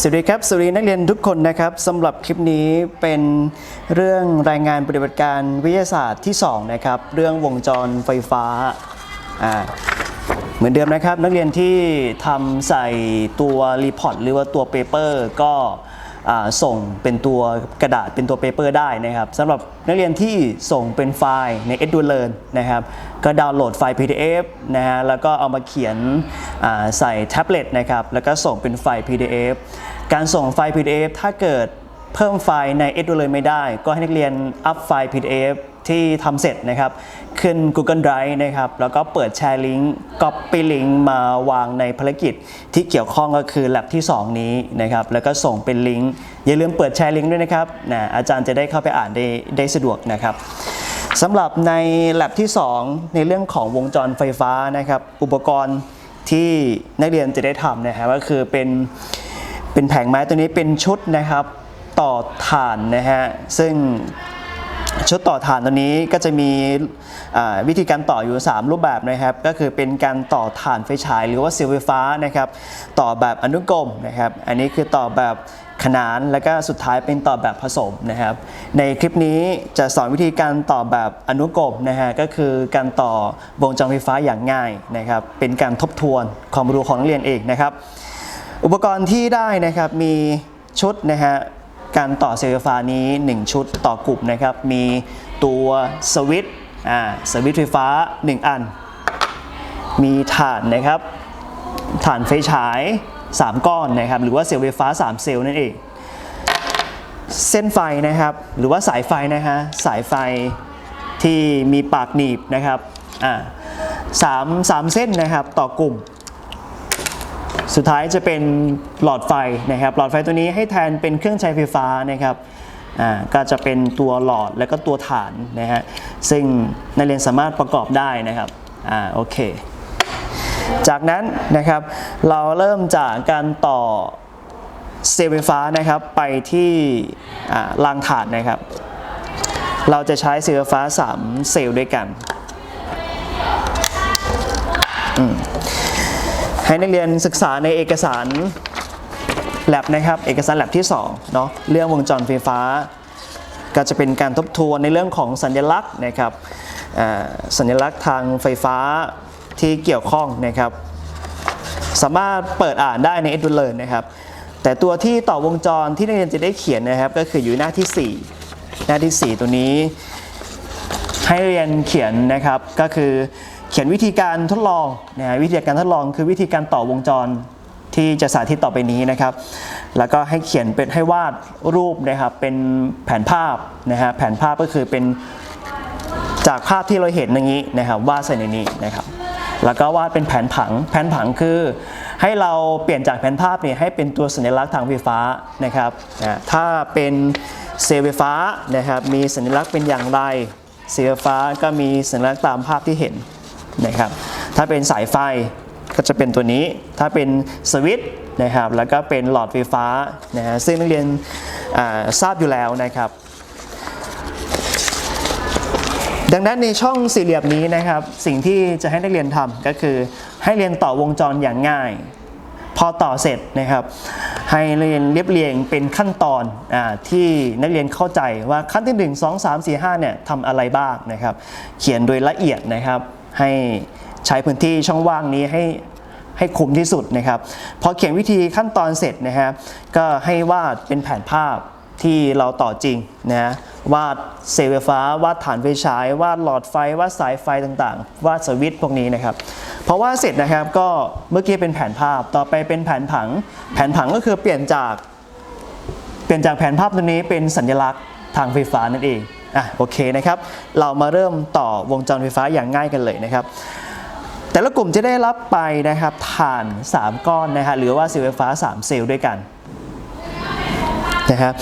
สวัสดีครับสวัสดีนักเรียนทุกคนนะครับสำหรับคลิปนี้เป็นเรื่องรายงานปฏิบัติการวิทยาศาสตร์ที่2นะครับเรื่องวงจรไฟฟ้าอ่าเหมือนเดิมนะครับ นักเรียนที่ทำใส่ตัวรีพอร์ตหรือว่าตัวเปเปอร์ก็ ส่งเป็นตัวกระดาษเป็นตัวเปเปอร์ได้นะครับสำหรับนักเรียนที่ส่งเป็นไฟล์ใน e d u l e a r n นะครับก็ดาวน์โหลดไฟล์ PDF นะฮะแล้วก็เอามาเขียนใส่แท็บเล็ตนะครับแล้วก็ส่งเป็นไฟล์ PDF การส่งไฟล์ PDF ถ้าเกิดเพิ่มไฟล์ใน e d u l e a r n ไม่ได้ ก็ให้นักเรียนอัพไฟล์ PDF ที่ทำเสร็จนะครับ ขึ้น Google Drive นะครับ แล้วก็เปิดแชร์ลิงก์ Copy ลิงก์มาวางในภารกิจที่เกี่ยวข้องก็คือ Lab ที่ 2 นี้นะครับ แล้วก็ส่งเป็นลิงก์ อย่าลืมเปิดแชร์ลิงก์ด้วยนะครับนะอาจารย์จะได้เข้าไปอ่านได้ได้สะดวกนะครับสำหรับใน Lab ที่ 2 ในเรื่องของวงจรไฟฟ้านะครับ อุปกรณ์ที่นักเรียนจะได้ทำนะครับก็คือเป็นเป็นแผงไม้ตัวนี้เป็นชุดนะครับต่อถ่านนะฮะซึ่ง ชุดต่อถ่านตัวนี้ก็จะมีวิธีการต่ออยู่ 3 รูปแบบนะครับ ก็คือเป็นการต่อถ่านไฟฉาย หรือว่าเซลล์ไฟฟ้านะครับ ต่อแบบอนุกรมนะครับ อันนี้คือต่อแบบขนานแล้วก็สุดท้ายเป็นต่อแบบผสมนะครับ ในคลิปนี้จะสอนวิธีการต่อแบบอนุกรมนะฮะก็คือการต่อวงจรไฟฟ้าอย่างง่ายนะครับ เป็นการทบทวนความรู้ของนักเรียนเองนะครับ อุปกรณ์ที่ได้นะครับมีชุดนะฮะ การต่อเซลล์ไฟฟ้านี้ 1 ชุดต่อกลุ่มนะครับ มีตัวสวิตช์สวิตช์ไฟฟ้า 1 อัน มีฐานนะครับฐานไฟฉาย 3 ก้อนนะครับ หรือว่าเซลล์ไฟฟ้า 3 เซลล์นั่นเอง เส้นไฟนะครับ หรือว่าสายไฟนะฮะสายไฟที่มีปากหนีบนะครับอ่าสามสามเส้นนะครับต่อกลุ่ม สุดท้ายจะเป็นหลอดไฟนะครับ หลอดไฟตัวนี้ให้แทนเป็นเครื่องใช้ไฟฟ้านะครับอ่าก็จะเป็นตัวหลอดและก็ตัวฐานนะฮะซึ่งนักเรียนสามารถประกอบได้นะครับอ่าโอเค จากนั้นนะครับเราเริ่มจากการต่อเซลล์ไฟฟ้านะครับไปที่อ่ารางฐานนะครับ เราจะใช้เซลล์ไฟฟ้า 3 เซลล์ด้วยกัน ให้นักเรียนศึกษาในเอกสารแลบนะครับเอกสารแลบที่2เนาะเรื่องวงจรไฟฟ้า ก็จะเป็นการทบทวนในเรื่องของสัญลักษณ์นะครับสัญลักษณ์ทางไฟฟ้าที่เกี่ยวข้องนะครับ สามารถเปิดอ่านได้ใน e d u l e a r n นะครับ แต่ตัวที่ต่อวงจรที่นักเรียนจะได้เขียนนะครับ ก็คืออยู่หน้าที่ 4 หน้าที่ 4 ตัวนี้ ให้เรียนเขียนนะครับก็คือ เขียนวิธีการทดลองนะวิธีการทดลองคือวิธีการต่อวงจรที่จะสาธิตต่อไปนี้นะครับ แล้วก็ให้เขียนเป็นให้วาดรูปนะครับเป็นแผนภาพนะฮะแผนภาพก็คือเป็นจากภาพที่เราเห็นอย่างนี้นะครับวาดใส่ในนี้นะครับ แล้วก็วาดเป็นแผนผัง แผนผังคือ ให้เราเปลี่ยนจากแผนภาพเนี่ยให้เป็นตัวสัญลักษณ์ทางไฟฟ้านะครับนะถ้าเป็นเซลล์ไฟฟ้านะครับมีสัญลักษณ์เป็นอย่างไรสีฟ้าก็มีสัญลักษณ์ตามภาพที่เห็น นะครับ ถ้าเป็นสายไฟก็จะเป็นตัวนี้ ถ้าเป็นสวิตช์นะครับ แล้วก็เป็นหลอดไฟฟ้านะฮะ ซึ่งนักเรียนทราบอยู่แล้วนะครับ ดังนั้นในช่องสี่เหลี่ยมนี้นะครับ สิ่งที่จะให้นักเรียนทำก็คือให้เรียนต่อวงจรอย่างง่าย พอต่อเสร็จนะครับ ให้เรียนเรียบเรียงเป็นขั้นตอนอที่นักเรียนเข้าใจว่าขั้นที่ 1 2 3 4 5เนี่ยทำอะไรบ้างนะครับ เขียนโดยละเอียดนะครับ ให้ใช้พื้นที่ช่องว่างนี้ให้ให้คุ้มที่สุดนะครับ พอเขียนวิธีขั้นตอนเสร็จนะครับ ก็ให้วาดเป็นแผนภาพที่เราต่อจริงนะวาดเซลไฟฟ้าวาดฐานไฟฉายวาดหลอดไฟวาดสายไฟต่างๆ วาดสวิตช์พวกนี้นะครับเพราะว่าเสร็จนะครับก็เมื่อกี้เป็นแผนภาพต่อไปเป็นแผนผัง แผนผังก็คือเปลี่ยนจาก เปลี่ยนจากแผนภาพตัวนี้เป็นสัญลักษณ์ทางไฟฟ้านั่นเอง อะโอเคนะครับเรามาเริ่มต่อวงจรไฟฟ้าอย่างง่ายกันเลยนะครับแต่ละกลุ่มจะได้รับไปนะครับฐาน 3 ก้อนนะฮะหรือว่าเซลล์ไฟฟ้า 3 เซลล์ด้วยกันนะครับ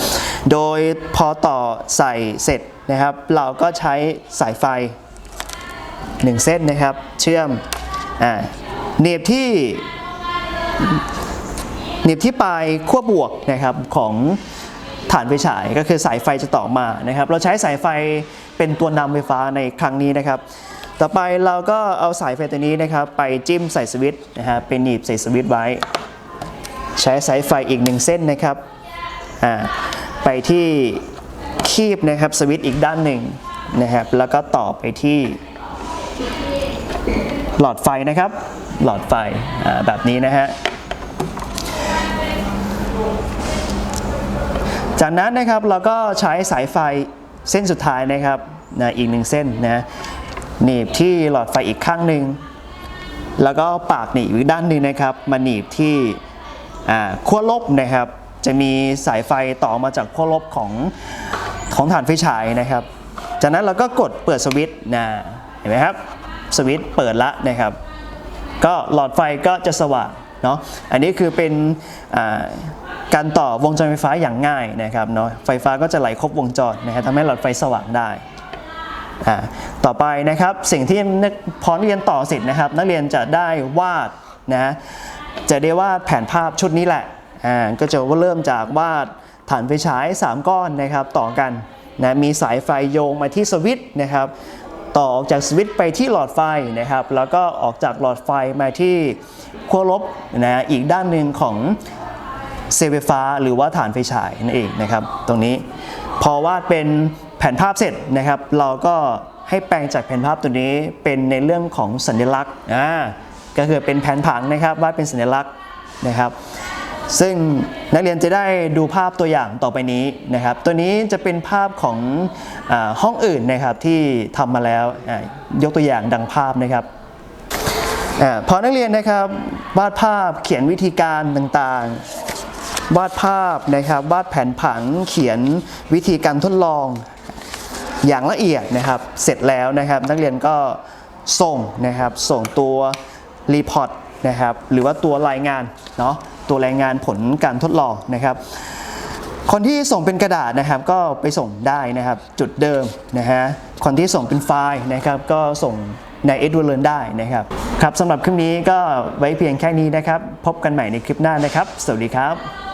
โดยพอต่อใส่เสร็จนะครับ เราก็ใช้สายไฟ 1 เส้นนะครับ เชื่อมอ่าเนียบที่หนีบที่ปลายขั้วบวกนะครับของ ฐานไฟฉายก็คือสายไฟจะต่อมานะครับ เราใช้สายไฟเป็นตัวนำไฟฟ้าในครั้งนี้นะครับ ต่อไปเราก็เอาสายไฟตัวนี้นะครับไปจิ้มใส่สวิตช์นะฮะเป็นหนีบใส่สวิตช์ไว้ ใช้สายไฟอีกหนึ่งเส้นนะครับอ่าไปที่คีบนะครับสวิตช์อีกด้านหนึ่งนะครับแล้วก็ต่อไปที่ หลอดไฟนะครับ หลอดไฟอ่าแบบนี้นะฮะ จากนั้นนะครับเราก็ใช้สายไฟเส้นสุดท้ายนะครับนะอีกหนึ่งเส้นนะหนีบที่หลอดไฟอีกข้างหนึ่งแล้วก็ปากหนีบอีกด้านหนึ่งนะครับมาหนีบที่ขั้วลบนะครับ จะมีสายไฟต่อมาจากขั้วลบของของฐานไฟฉายนะครับ จากนั้นเราก็กดเปิดสวิตช์นะเห็นไหมครับสวิตช์เปิดละนะครับ ก็หลอดไฟก็จะสว่างเนาะอันนี้คือเป็น การต่อวงจรไฟฟ้าอย่างง่ายนะครับเนาะไฟฟ้าก็จะไหลครบวงจรนะครับทำให้หลอดไฟสว่างได้อ่าต่อไปนะครับสิ่งที่นักพอนักเรียนต่อเสร็จนะครับ นักเรียนจะได้วาดนะจะได้วาดแผนภาพชุดนี้แหละอ่าก็จะเริ่มจากวาดฐานไฟฉาย 3 ก้อนนะครับต่อกันนะมีสายไฟโยงมาที่สวิตช์นะครับต่อออกจากสวิตช์ไปที่หลอดไฟนะครับ แล้วก็ออกจากหลอดไฟมาที่ขั้วลบนะอีกด้านหนึ่งของ เซลล์ไฟฟ้าหรือว่าฐานไฟฉายนั่นเองนะครับ ตรงนี้พอวาดเป็นแผนภาพเสร็จนะครับ เราก็ให้แปลงจากแผนภาพตัวนี้เป็นในเรื่องของสัญลักษณ์อ่าก็คือเป็นแผนผังนะครับวาดเป็นสัญลักษณ์นะครับ ซึ่งนักเรียนจะได้ดูภาพตัวอย่างต่อไปนี้นะครับ ตัวนี้จะเป็นภาพของอห้องอื่นนะครับที่ทำมาแล้วยกตัวอย่างดังภาพนะครับอพอนักเรียนนะครับวาดภาพเขียนวิธีการต่างๆ วาดภาพนะครับ วาดแผนผังเขียนวิธีการทดลองอย่างละเอียดนะครับ เสร็จแล้วนะครับ นักเรียนก็ส่งนะครับ ส่งตัวรีพอร์ตนะครับ หรือว่าตัวรายงานเนาะ ตัวรายงานผลการทดลองนะครับ คนที่ส่งเป็นกระดาษนะครับ ก็ไปส่งได้นะครับ จุดเดิมนะฮะ คนที่ส่งเป็นไฟล์นะครับ ก็ส่งใน e d w a r d Learn ได้นะครับ ครับสำหรับคลิปนี้ก็ไว้เพียงแค่นี้นะครับ พบกันใหม่ในคลิปหน้านะครับ สวัสดีครับ